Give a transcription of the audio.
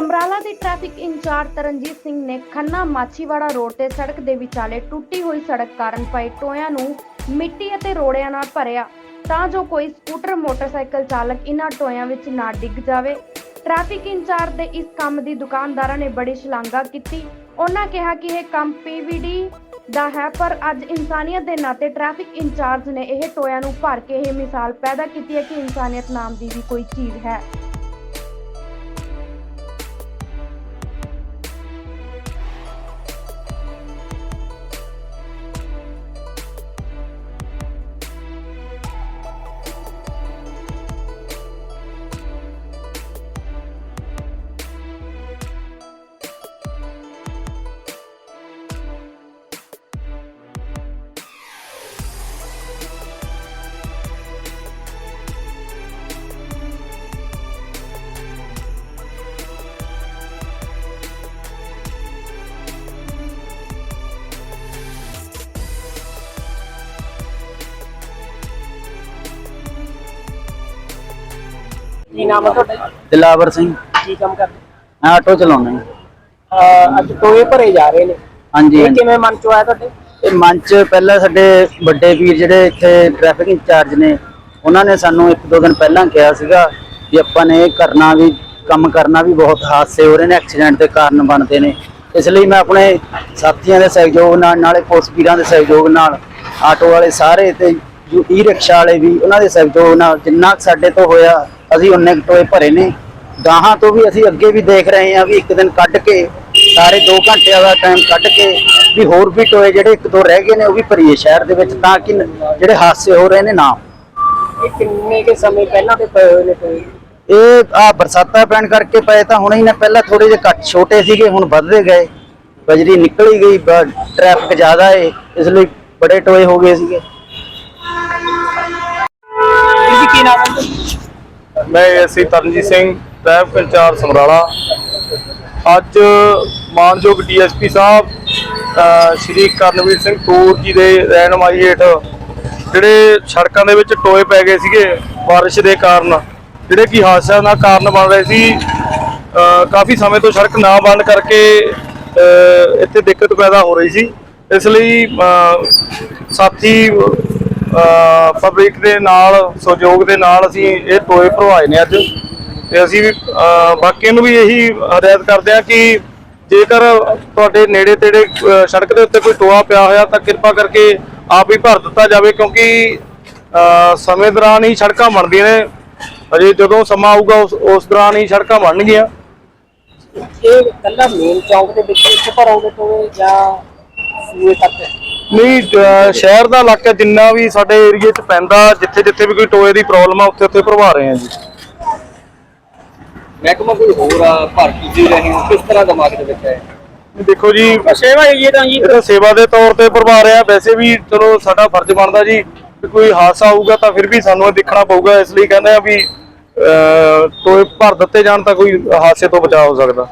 ਸਮਰਾਲਾ ਦੇ traffic incharge Taranjit Singh ਨੇ Khanna Machhiwara road ਤੇ ਸੜਕ ਦੇ ਵਿਚਾਲੇ ਟੁੱਟੀ ਹੋਈ ਸੜਕ ਕਾਰਨ ਪਏ ਟੋਇਆਂ ਨੂੰ ਮਿੱਟੀ ਅਤੇ ਰੋੜਿਆਂ ਨਾਲ ਭਰਿਆ। ਤਾਂ ਜੋ ਕੋਈ ਸਕੂਟਰ, ਮੋਟਰਸਾਈਕਲ ਚਾਲਕ ਇਨ੍ਹਾਂ ਟੋਇਆਂ ਵਿੱਚ ਨਾ ਡਿੱਗ ਜਾਵੇ। ਟ੍ਰੈਫਿਕ ਇੰਚਾਰਜ ਦੇ ਇਸ ਕੰਮ ਦੀ ਦੁਕਾਨਦਾਰਾਂ ਨੇ ਬੜੀ ਸ਼ਲਾਘਾ ਕੀਤੀ। ਉਹਨਾਂ ਕਿਹਾ ਕਿ ਇਹ ਕੰਮ ਪੀਵੀਡੀ ਦਾ ਹੈ, ਪਰ ਅੱਜ ਇਨਸਾਨੀਅਤ ਦੇ ਨਾਤੇ ਟ੍ਰੈਫਿਕ ਇੰਚਾਰਜ ਨੇ ਇਹ ਟੋਇਆਂ ਨੂੰ ਭਰ ਕੇ ਇਹ ਮਿਸਾਲ ਪੈਦਾ ਕੀਤੀ ਹੈ ਕਿ ਇਨਸਾਨੀਅਤ ਨਾਮ ਦੀ ਵੀ ਕੋਈ ਚੀਜ਼ ਹੈ। ਕੀ ਨਾਮ ਹੈ ਤੁਹਾਡਾ ਦਿਲਾਵਰ ਸਿੰਘ। ਕੀ ਕੰਮ ਕਰਦੇ? ਮੈਂ ਆਟੋ ਚਲਾਉਣਾ ਜੀ। ਅਹ ਅੱਜ ਟੋਏ ਭਰੇ ਜਾ ਰਹੇ ਨੇ। ਹਾਂਜੀ ਇਹ ਹਾਂਜੀ। ਕਿਵੇਂ ਮਨ ਚ ਆਇਆ ਤੁਹਾਡੇ? ਇਹ ਮੰਚ ਪਹਿਲਾਂ ਸਾਡੇ ਵੱਡੇ ਵੀਰ ਜਿਹੜੇ ਇੱਥੇ ਟ੍ਰੈਫਿਕ ਇੰਚਾਰਜ ਨੇ ਉਹਨਾਂ ਨੇ ਸਾਨੂੰ ਇੱਕ ਦੋ ਦਿਨ ਪਹਿਲਾਂ ਕਿਹਾ ਸੀਗਾ ਵੀ ਆਪਾਂ ਨੇ ਇਹ ਕਰਨਾ ਵੀ ਕੰਮ ਕਰਨਾ ਵੀ ਬਹੁਤ ਹਾਦਸੇ ਹੋ ਰਹੇ ਨੇ ਐਕਸੀਡੈਂਟ ਦੇ ਕਾਰਨ ਬਣਦੇ ਨੇ। ਇਸ ਲਈ ਮੈਂ ਆਪਣੇ ਸਾਥੀਆਂ ਦੇ ਸਹਿਯੋਗ ਨਾਲ ਨਾਲੇ ਪੁਲਿਸ ਵੀਰਾਂ ਦੇ ਸਹਿਯੋਗ ਨਾਲ ਆਟੋ ਵਾਲੇ ਸਾਰੇ ਤੇ ਜੋ ਈ ਰਿਕਸ਼ਾ ਵਾਲੇ ਵੀ ਉਹਨਾਂ ਦੇ ਸਹਿਯੋਗ ਨਾਲ ਜਿੰਨਾ ਕੁ ਸਾਡੇ ਤੋਂ ਹੋਇਆ ਅਸੀਂ ਉਹਨੇ ਟੋਏ ਭਰੇ ਨੇ। ਗਾਹਾਂ ਤੋਂ ਵੀ ਅਸੀਂ ਅੱਗੇ ਵੀ ਦੇਖ ਰਹੇ ਹਾਂ ਵੀ ਇੱਕ ਦਿਨ ਕੱਢ ਕੇ ਸਾਰੇ 2 ਘੰਟਿਆਂ ਦਾ ਟਾਈਮ ਕੱਢ ਕੇ ਵੀ ਹੋਰ ਵੀ ਟੋਏ ਜਿਹੜੇ ਇੱਕ ਦੋ ਰਹਿ ਗਏ ਨੇ ਉਹ ਵੀ ਭਰੀਏ ਸ਼ਹਿਰ ਦੇ ਵਿੱਚ ਤਾਂ ਕਿ ਜਿਹੜੇ ਹਾਦਸੇ ਹੋ ਰਹੇ ਨੇ ਨਾ ਇਹ ਕਿੰਨੇ ਕੇ ਸਮੇਂ ਪਹਿਲਾਂ ਤੇ ਪਏ ਹੋਏ ਨੇ ਟੋਏ? ਇਹ ਆ ਬਰਸਾਤਾਂ ਪੈਣ ਕਰਕੇ ਪਏ ਤਾਂ ਹੁਣੇ ਹੀ ਨੇ ਪਹਿਲਾਂ ਥੋੜੇ ਜਿਹੇ ਘੱਟ ਛੋਟੇ ਸੀਗੇ ਹੁਣ ਵੱਧਦੇ ਗਏ। ਬਜਰੀ ਨਿਕਲ ਹੀ ਗਈ ਟ੍ਰੈਫਿਕ ਜ਼ਿਆਦਾ ਏ ਇਸ ਲਈ ਬੜੇ ਟੋਏ ਹੋ ਗਏ ਸੀਗੇ। ਕੀ ਨਾਮ ਹੈ? ਮੈਂ ASI Taranjit Singh traffic incharge Samrala. ਅੱਜ ਮਾਨਯੋਗ ਡੀਐਸਪੀ ਸਾਹਿਬ ਸ਼੍ਰੀ ਕਰਨਵੀਰ ਸਿੰਘ ਟੂਰ ਜੀ ਦੇ ਰਹਿਨਮਾਈ ਹੇਠ ਜਿਹੜੇ ਸੜਕਾਂ ਦੇ ਵਿੱਚ ਟੋਏ ਪੈ ਗਏ ਸੀਗੇ ਬਾਰਿਸ਼ ਦੇ ਕਾਰਨ, ਜਿਹੜੇ ਕਿ ਹਾਦਸਿਆਂ ਦਾ ਕਾਰਨ ਬਣ ਰਹੇ ਸੀ ਕਾਫੀ ਸਮੇਂ ਤੋਂ ਸੜਕ ਨਾ ਬਣਨ ਕਰਕੇ ਇੱਥੇ ਦਿੱਕਤ ਪੈਦਾ ਹੋ ਰਹੀ ਸੀ। ਇਸ ਲਈ ਸਾਥੀ ਪਬਲਿਕ ਦੇ ਨਾਲ, ਸਹਿਯੋਗ ਦੇ ਨਾਲ ਅਸੀਂ ਇਹ ਟੋਏ ਭਰਵਾਏ ਨੇ ਅੱਜ। ਤੇ ਅਸੀਂ ਵੀ ਬਾਕੀਆਂ ਨੂੰ ਵੀ ਇਹੀ ਹਦਾਇਤ ਕਰਦੇ ਹਾਂ ਕਿ ਜੇਕਰ ਤੁਹਾਡੇ ਨੇੜੇ ਤੇੜੇ ਸੜਕ ਦੇ ਉੱਤੇ ਕੋਈ ਟੋਆ ਪਿਆ ਹੋਇਆ ਤਾਂ ਕਿਰਪਾ ਕਰਕੇ ਆਪ ਹੀ ਭਰ ਦਿੱਤਾ ਜਾਵੇ ਕਿਉਂਕਿ ਸਮੇਂ ਦੌਰਾਨ ਹੀ ਸੜਕਾਂ ਬਣਦੀਆਂ ਨੇ। ਅਜੇ ਜਦੋਂ ਸਮਾਂ ਆਊਗਾ, ਉਸ ਦੌਰਾਨ ਹੀ ਸੜਕਾਂ ਬਣਨਗੀਆਂ। ਇਹ ਕੱਲਾ ਮੇਨ ਚੌਂਕ ਦੇ ਵਿੱਚ ਭਰੋਗੇ ਟੋਏ ਜਾਂ ਸੂਏ ਤੱਕ ਨਹੀਂ ਸ਼ਹਿਰ ਦਾ ਇਲਾਕਾ ਜਿੰਨਾ ਵੀ ਸਾਡੇ ਏਰੀਏ 'ਚ ਪੈਂਦਾ ਜਿੱਥੇ ਜਿੱਥੇ ਵੀ ਕੋਈ ਟੋਏ ਦੀ ਪ੍ਰੋਬਲਮ ਆ ਉੱਥੇ ਉੱਥੇ ਭਰਵਾ ਰਹੇ ਹਾਂ ਜੀ। ਮਹਿਕਮਾ ਕੋਈ ਹੋਰ ਆ ਭਰ ਤੁਸੀਂ ਰਹੇ ਹੋ? ਕਿਸ ਤਰ੍ਹਾਂ ਦਿਮਾਗ ਦੇ ਵਿੱਚ ਹੈ? ਦੇਖੋ ਜੀ ਸੇਵਾ ਇਹ ਤਾਂ ਜੀ। ਇਹ ਤਾਂ ਸੇਵਾ ਦੇ ਤੌਰ ਤੇ ਭਰਵਾ ਰਿਹਾ ਵੈਸੇ ਵੀ ਚਲੋ ਸਾਡਾ ਫਰਜ਼ ਬਣਦਾ ਜੀ ਕਿ ਕੋਈ ਹਾਦਸਾ ਆਊਗਾ ਤਾਂ ਫਿਰ ਵੀ ਸਾਨੂੰ ਇਹ ਦੇਖਣਾ ਪਊਗਾ। ਇਸ ਲਈ ਕਹਿੰਦੇ ਆ ਵੀ ਟੋਏ ਭਰ ਦਿੱਤੇ ਜਾਣ ਤਾਂ ਕੋਈ ਹਾਦਸੇ ਤੋਂ ਬਚਾਅ ਹੋ ਸਕਦਾ।